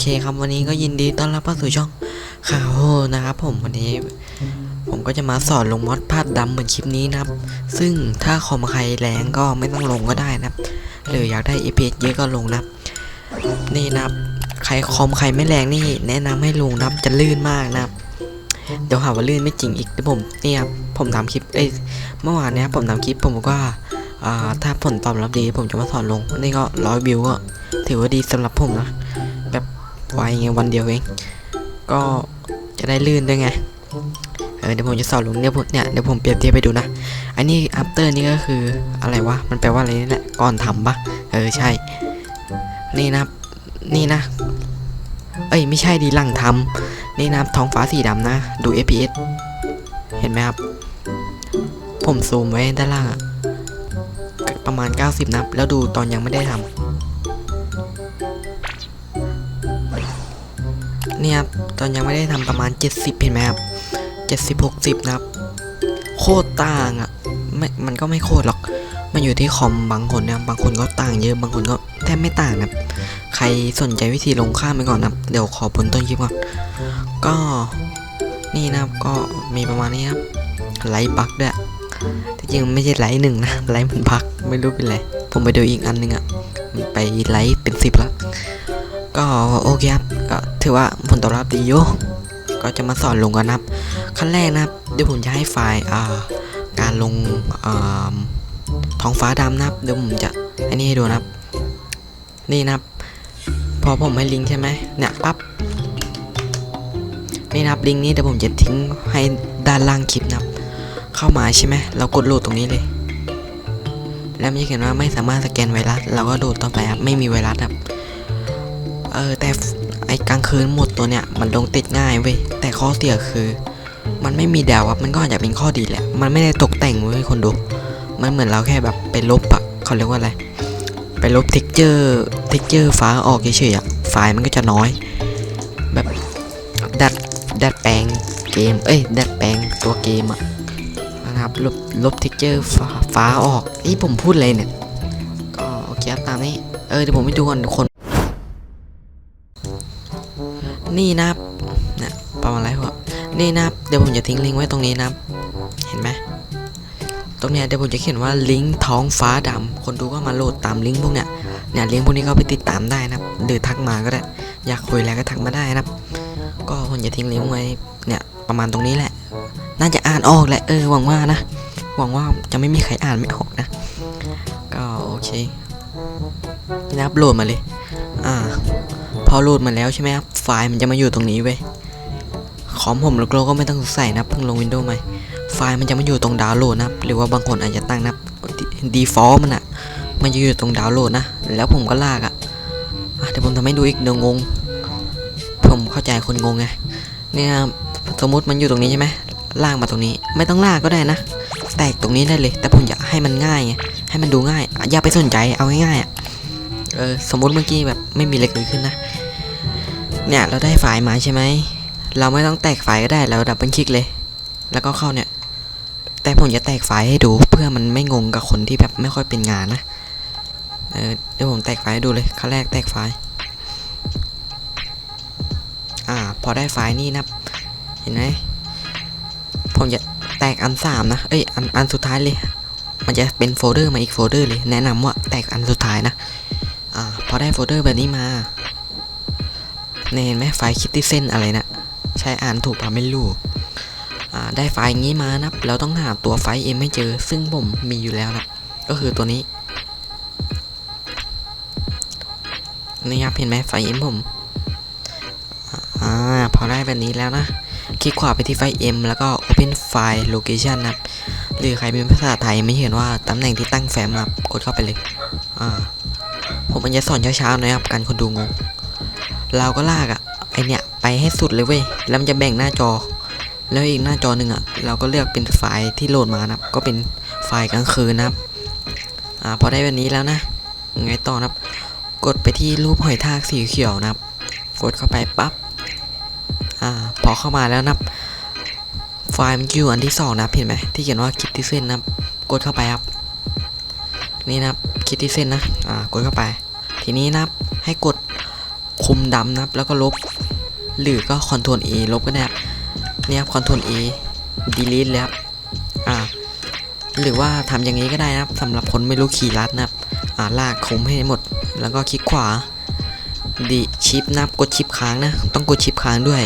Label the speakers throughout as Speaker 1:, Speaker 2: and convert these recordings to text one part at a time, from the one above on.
Speaker 1: เคครับวันนี้ก็ยินดีต้อนรับเข้าสู่ช่องข่าวโหนะครับผมวันนี้ ผมก็จะมาสอนลงมอดภาพดำเหมือนคลิปนี้นะครับ ซึ่งถ้าคอมใครแรงก็ไม่ต้องลงก็ได้นะครับหรืออยากได้ FPS เยอะก็ลงนะครับนี่นะครับ ใครคอมใครไม่แรงนี่แนะนำให้ลงนะครับจะลื่นมากนะครับ เดี๋ยวหาว่าลื่นไม่จริงอีกเดี๋ยวผมเนี่ยผมทำคลิปเอ้ยเมื่อวานเนี้ยผมทำคลิปผมบอกว่าอ่าถ้าผลตอบรับดีผมจะมาสอนลงนี่ก็ร้อยวิวก็ถือว่าดีสำหรับผมนะ ไวไงวันเดียวเอง ก็จะได้ลื่นด้วยไง เออเดี๋ยวผมจะสอนลงเนี่ยผมเนี่ยเดี๋ยวผมเปรียบเทียบไปดูนะ อันนี้ after นี่ก็คืออะไรวะ มันแปลว่าอะไรนี่แหละ ก่อนทำปะเออใช่ นี่นะ นี่นะ เอ้ยไม่ใช่ดีหลังทำนี่นะท้องฟ้าสีดำนะ ดู FPS เห็นไหมครับ ผมซูมไว้ด้านล่างประมาณ 90 นับ แล้วดูตอนยังไม่ได้ทำ เนี่ยครับตอนยังไม่ได้ทำประมาณ 70เห็นไหมครับ70 60นะครับ โคตรต่างอะ่ะไม่มันก็ไม่โคตรหรอก มันอยู่ที่คอมบางคนนะครับบางคนก็ต่างเยอะบางคนก็แทบไม่ต่างนะครับใครสนใจวิธีลงข้ามไปก่อนนะเดี๋ยวขอบนต้นคลิปก่อนก็นี่นะครับก็มีประมาณนี้ครับไลท์บักด้วยที่จริงไม่ใช่ไลท์หนึ่งนะไลท์มันบักไม่รู้เป็นไรผมไปดูอีกอันหนึงอะ่ะไปไลท์เป็นสิบแล้ว ก็โอเคครับก็ถือว่าผลตอบรับดีอยู่ก็จะมาสอนลงกันนะครับ ขั้นแรกนะครับเดี๋ยวผมจะให้ไฟล์การลงท้องฟ้าดำนะครับเดี๋ยวผมจะอันนี้ให้ดูนะครับ นี่นะครับ พอผมให้ลิงก์ใช่ไหมเนี่ยปั๊บนี่นะครับลิงก์นี้เดี๋ยวผมจะทิ้งให้ด้านล่างคลิปนะครับ เข้ามาใช่ไหมเรากดโหลดตรงนี้เลย แล้วมันจะเขียนว่าไม่สามารถสแกนไวรัสเราก็โหลดต่อไปครับไม่มีไวรัสครับ เออแต่ไอกลางคืนหมดตัวเนี่ยมันลงติดง่ายเว้ยแต่ข้อเสียคือ มันไม่มีดาวครับมันก็อาจจะเป็นข้อดีแหละ มันไม่ได้ตกแต่งเว้ยคนดู มันเหมือนเราแค่แบบไปลบอะเขาเรียกว่าอะไรไปลบเท็กเจอร์เท็กเจอร์ฟ้าออกเฉยๆอะไฟล์มันก็จะน้อย แบบดัดดัดแปลงเกมเอ้ยดัดแปลงตัวเกมอะนะครับลบลบเท็กเจอร์ฟ้าฟ้าออกนี่ผมพูดเลยเนี่ยก็โอเคครับตามนี้เออเดี๋ยวผมไปดูก่อนทุกคน นี่นะครับนี่ยประมาณไรหัวนี่นะครับเดี๋ยวผมจะทิ้งลิงก์ไว้ตรงนี้นะครับ เห็นไหมตรงเนี้ยเดี๋ยวผมจะเขียนว่าลิงก์ท้องฟ้าดำคนดูก็มาโหลดตามลิงก์พวกเนี้ยเนี่ยลิงก์พวกนี้ก็ไปติดตามได้นะครับหรือทักมาก็ได้ อยากคุยอะไรก็ทักมาได้นะครับ ก็ผมจะทิ้งลิงก์ไว้เนี่ยประมาณตรงนี้แหละ น่าจะอ่านออกแหละเออหวังว่านะหวังว่าจะไม่มีใครอ่านไม่ออกนะ ก็โอเคนะครับโหลดมาเลย อ่า พอโหลดมาแล้วใช่ไหมครับ ไฟล์มันจะมาอยู่ตรงนี้เว้ยคอมผมแล้วก็ไม่ต้องใส่นะเพิ่งลงวินโดว์ใหม่ไฟล์มันจะมาอยู่ตรงดาวน์โหลดนับหรือว่าบางคนอาจจะตั้งนะดีฟอลต์มันอะมันจะอยู่ตรงดาวน์โหลดนะ แล้วผมก็ลากอะอะเดี๋ยวผมทำให้ดูอีกเดี๋ยวงง ผมเข้าใจคนงงไงเนี่ยสมมติมันอยู่ตรงนี้ใช่ไหมลากมาตรงนี้ ไม่ต้องลากก็ได้นะ แตกตรงนี้ได้เลย แต่ผมอยากให้มันง่ายไงให้มันดูง่าย อย่าไปสนใจเอาง่ายๆอะเออสมมุติเมื่อกี้แบบไม่มีเล็กเกิดขึ้นนะ เนี่ยเราได้ไฟล์มาใช่ไหม เราไม่ต้องแตกไฟล์ก็ได้ เราดับเบิลคลิกเลย แล้วก็เข้าเนี่ย แต่ผมจะแตกไฟล์ให้ดูเพื่อมันไม่งงกับคนที่แบบไม่ค่อยเป็นงานนะ เออเดี๋ยวผมแตกไฟล์ให้ดูเลยขั้นแรกแตกไฟล์ อ่า พอได้ไฟล์นี่นะ เห็นไหม ผมจะแตกอันสามนะ เอ้ย อันอันสุดท้ายเลย มันจะเป็นโฟลเดอร์มาอีกโฟลเดอร์เลย แนะนำว่าแตกอันสุดท้ายนะ อ่า พอได้โฟลเดอร์แบบนี้มา นี่เห็นไหมไฟล์คิดที่เส้นอะไรนะใช้อ่านถูกปะไม่รู้ได้ไฟล์อย่างนี้มานะเราต้องหาตัวไฟล์เอ็มให้เจอ ซึ่งผมมีอยู่แล้วนะก็คือตัวนี้นี่ครับเห็นไหมไฟล์เอ็มผมอ่าพอได้แบบนี้แล้วนะคลิกขวาไปที่ไฟล์ M แล้วก็ Open File Location นะครับ หรือใครเป็นภาษาไทยไม่เห็นว่าตำแหน่งที่ตั้งแฟ้มนะครับ กดเข้าไปเลย อ่า ผมมันจะสอนเช้าๆน่อยครับกันคนดูงง เราก็ลากอะไอเนี้ยไปให้สุดเลยเว้ยแล้วมันจะแบ่งหน้าจอ แล้วอีกหน้าจอหนึ่งอะเราก็เลือกเป็นไฟล์ที่โหลดมานะก็เป็นไฟล์กลางคืนนะครับอ่าพอได้แบบนี้แล้วนะไงต่อนะครับกดไปที่รูปหอยทากสีเขียวนะครับ กดเข้าไปปั๊บอ่าพอเข้ามาแล้วนะครับไฟล์มันอยู่อันที่สองนะเห็นไหมที่เขียนว่าคิดที่เส้นนะครับกดเข้าไปครับ นี่นะครับคิดที่เส้นนะอ่ากดเข้าไป ทีนี้นะครับให้กด คุมดำนะครับ แล้วก็ลบ หรือก็คอนโทรล A ลบก็ได้ เนี่ยครับคอนโทรล A delete เลยครับอ่า หรือว่าทำอย่างนี้ก็ได้นะครับสำหรับคนไม่รู้ขี่ลัดนะครับ อ่าลากคุมให้หมด แล้วก็คลิกขวาดีชิปนะครับกดชิปค้างนะ ต้องกดชิปค้างด้วย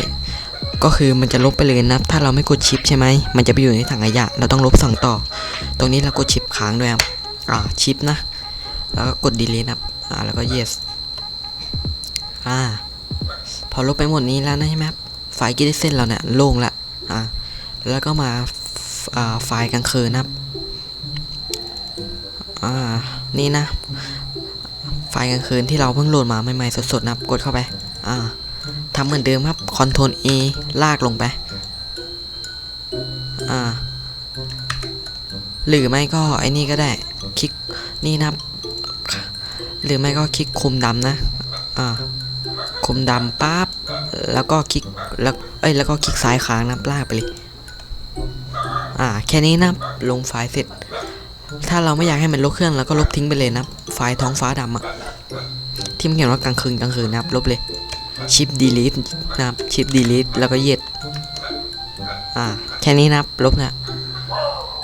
Speaker 1: ก็คือมันจะลบไปเลยนะครับถ้าเราไม่กดชิปใช่ไหม มันจะไปอยู่ในถังขยะ เราต้องลบสั่งต่อ ตรงนี้เรากดชิปค้างด้วยครับ อ่าชิปนะ แล้วก็กด delete นะครับ อ่าแล้วก็ yes อ่า พอลบไปหมดนี้แล้วนะใช่ไหมครับไฟล์กิเส้นเราเนี่ยโล่งละอ่าแล้วก็มาไฟล์กลางคืนนะครับ อ่า นี่นะ ไฟล์กลางคืนที่เราเพิ่งโหลดมาใหม่ๆสดๆนะครับ กดเข้าไป อ่าทำเหมือนเดิมครับคอนโทรล A ลากลงไป อ่า หรือไม่ก็ไอ้นี่ก็ได้ คลิก นี่นะครับ หรือไม่ก็คลิกคุมดำนะ อ่า มดำปั๊บแล้วก็คลิกแล้วเอ้ยแล้วก็คลิกซ้ายค้างนะลากไปเลยอ่าแค่นี้นะลงไฟล์เสร็จ ถ้าเราไม่อยากให้มันลบเครื่องแล้วก็ลบทิ้งไปเลยนะไฟล์ท้องฟ้าดำอะที่มันเขียนว่ากลางคืนกลางคืนนับลบเลยชิป delete นะครับชิป delete แล้วก็เย็ดอ่าแค่นี้นับลบนะ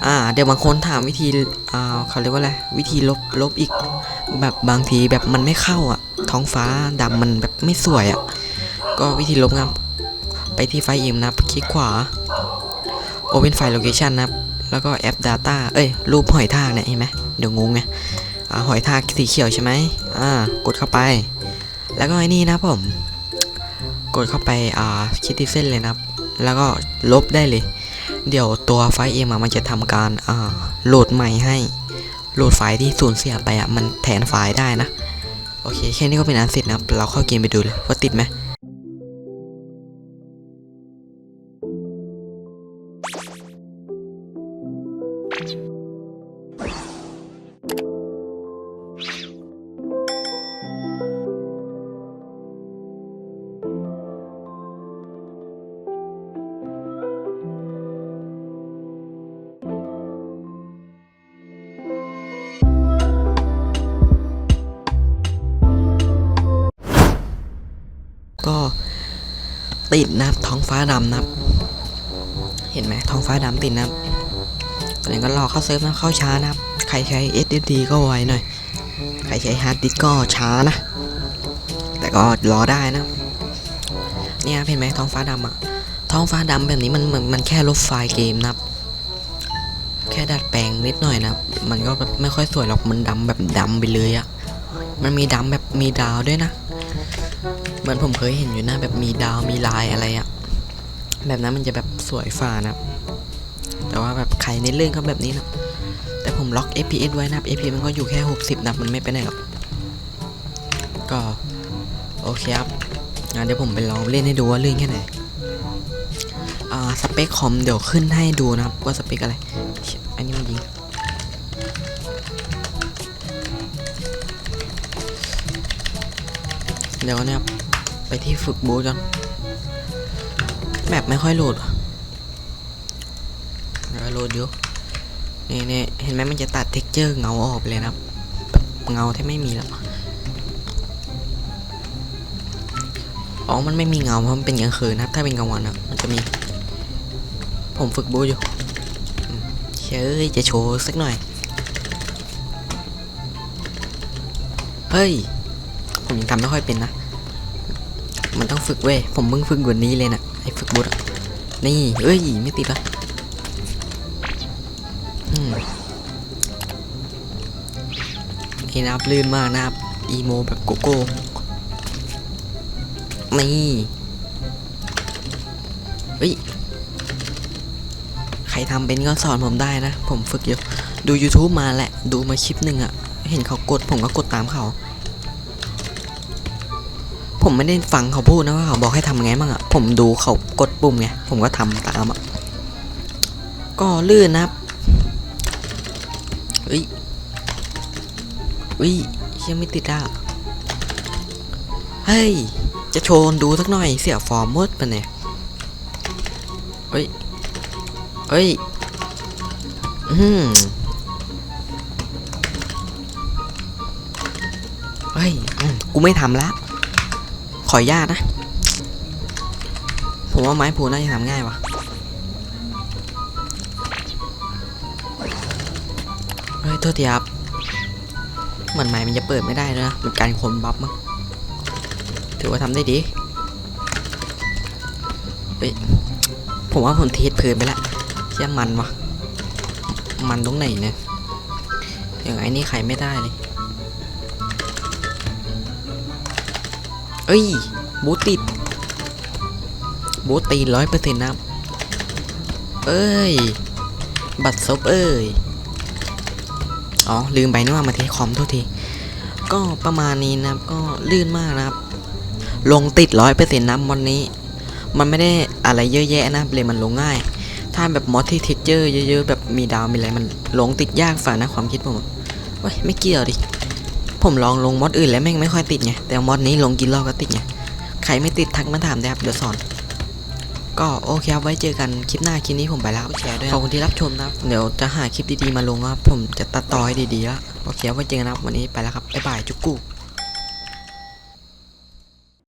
Speaker 1: อ่าเดี๋ยวบางคนถามวิธีอ่าเขาเรียกว่าอะไรวิธีลบลบอีกแบบบางทีแบบมันไม่เข้าอะ ท้องฟ้าดำมันแบบไม่สวยอะ ก็วิธีลบนะครับไปที่ไฟล์อิมนะคลิกขวา Open File Location นะแล้วก็แอป Data เอ้ย รูปหอยทากเนี่ยเห็นไหมเดี๋ยวงงไงอ่าหอยทากสีเขียวใช่ไหมอ่ากดเข้าไป แล้วก็ไอ้นี่นะผม กดเข้าไปอ่าคิดที่เส้นเลยนะแล้วก็ลบได้เลย เดี๋ยวตัวไฟล์เอ็มมันจะทำการอ่าโหลดใหม่ให้ โหลดไฟล์ที่สูญเสียไปอะมันแทนไฟล์ได้นะ โอเคแค่นี้ก็เป็นอันเสร็จนะเราเข้าเกมไปดูเลยว่าติดไหม ติดนะครับ ท้องฟ้าดำนะครับ เห็นไหมท้องฟ้าดำติดนะครับตอนนี้ก็รอเข้าเซิร์ฟนะเข้าช้านะครับ ใครใช้ SSD ก็ไวหน่อย ใครใช้ฮาร์ดดิสก์ก็ช้านะ แต่ก็รอได้นะ เนี่ยเห็นไหมท้องฟ้าดำอะท้องฟ้าดำแบบนี้มันมันมันแค่ลบไฟล์เกมนะครับแค่ดัดแปลงนิดหน่อยนะ มันก็แบบไม่ค่อยสวยหรอก มันดำแบบดำไปเลยอะมันมีดำแบบมีดาวด้วยนะ เหมือนผมเคยเห็นอยู่นะแบบมีดาวมีลายอะไรอะแบบนั้นมันจะแบบสวยฝ่านะ แต่ว่าแบบใครในเรื่องเขาแบบนี้นะแต่ผมล็อก FPS ไว้นะ FPS มันก็อยู่แค่ 60 นะมันไม่ไปไหนหรอก ก็โอเคครับงั้นเดี๋ยวผมไปลองเล่นให้ดูว่าเลื่นแค่ไหนอ่าสเปคคอมเดี๋ยวขึ้นให้ดูนะครับ ว่าสเปคอะไร อันนี้มันยิงเดี๋ยวเนี่ย ไปที่ฝึกบูทกันแมปไม่ค่อยโหลดว่ะเดี๋ยวโหลดอยู่นี่นี่เห็นไหมมันจะตัดเท็กเจอร์เงาออกเลยนะครับเงาแทบไม่มีแล้วอ๋อ มันไม่มีเงาเพราะมันเป็นกลางคืนนะครับ ถ้าเป็นกลางวันนะมันจะมี ผมฝึกบูอยู่เชื่อจะโชว์สักหน่อย เฮ้ย ผมยังทำไม่ค่อยเป็นนะ มันต้องฝึกเว้ย ผมเพิ่งฝึกวันนี้เลยนะไอ้ฝึกบูทอะนี่ เอ้ย ไม่ติดละอืมนี่นะครับลื่นมากนะครับ อีโมแบบโกโก้ นี่เฮ้ย ใครทำเป็นก็สอนผมได้นะ ผมฝึกอยู่ ดู YouTube มาแหละ ดูมาคลิปหนึ่งอะ เห็นเขากดผมก็กดตามเขา ผมไม่ได้ฟังเขาพูดนะว่าเขาบอกให้ทำไงบ้างอะผมดูเขากดปุ่มไง ผมก็ทำตามอะก็ลื่นนะครับเฮ้ยเฮ้ยเชี่ยไม่ติดอะเฮ้ย จะโชว์ดูสักหน่อยเสียฟอร์มมดปะเนี่ยเฮ้ยเฮ้ย อืมเฮ้ย กูไม่ทำละ ขออนุญาตนะ ผมว่าไม้ผูน่าจะทำง่ายวะเฮ้ยโทษทีครับ เหมือนไม้มันจะเปิดไม่ได้ด้วยนะมันการคนบัฟมั้งถือว่าทำได้ดีเฮ้ยผมว่าผมเทสเพลินไปละเชี่ยมันวะมันตรงไหนเนี่ยอย่างไอ้นี่ใครไม่ได้เลย เอ้ยบูติดบูตีร้อยเปอร์เซ็นต์นะเอ้ย บัตรซบเอ้ย อ๋อ ลืมไปนี่ว่ามาเทคอมโทษที ก็ประมาณนี้นะครับ ก็ลื่นมากนะครับ ลงติดร้อยเปอร์เซ็นต์นะวันนี้ มันไม่ได้อะไรเยอะแยะนะเลยมันลงง่าย ถ้าแบบมอสที่เท็กเจอร์เยอะๆ แบบมีดาวมีอะไรมันลงติดยากฝ่านะความคิดผมเว้ย ไม่เกี่ยวดิ ผมลองลงมอดอื่นแล้วแม่งไม่ค่อยติดไง แต่มอดนี้ลงกินรอบก็ติดไง ใครไม่ติดทักมาถามได้ครับเดี๋ยวสอน ก็โอเคครับไว้เจอกันคลิปหน้าคลิปนี้ผมไปแล้วแชร์ด้วย ขอบคุณที่รับชมนะครับ เดี๋ยวจะหาคลิปดีๆมาลงครับ ผมจะตัดต่อให้ดีๆแล้วโอเคครับไว้เจอกันนะครับวันนี้ไปแล้วครับบ๊ายบายจุกกุ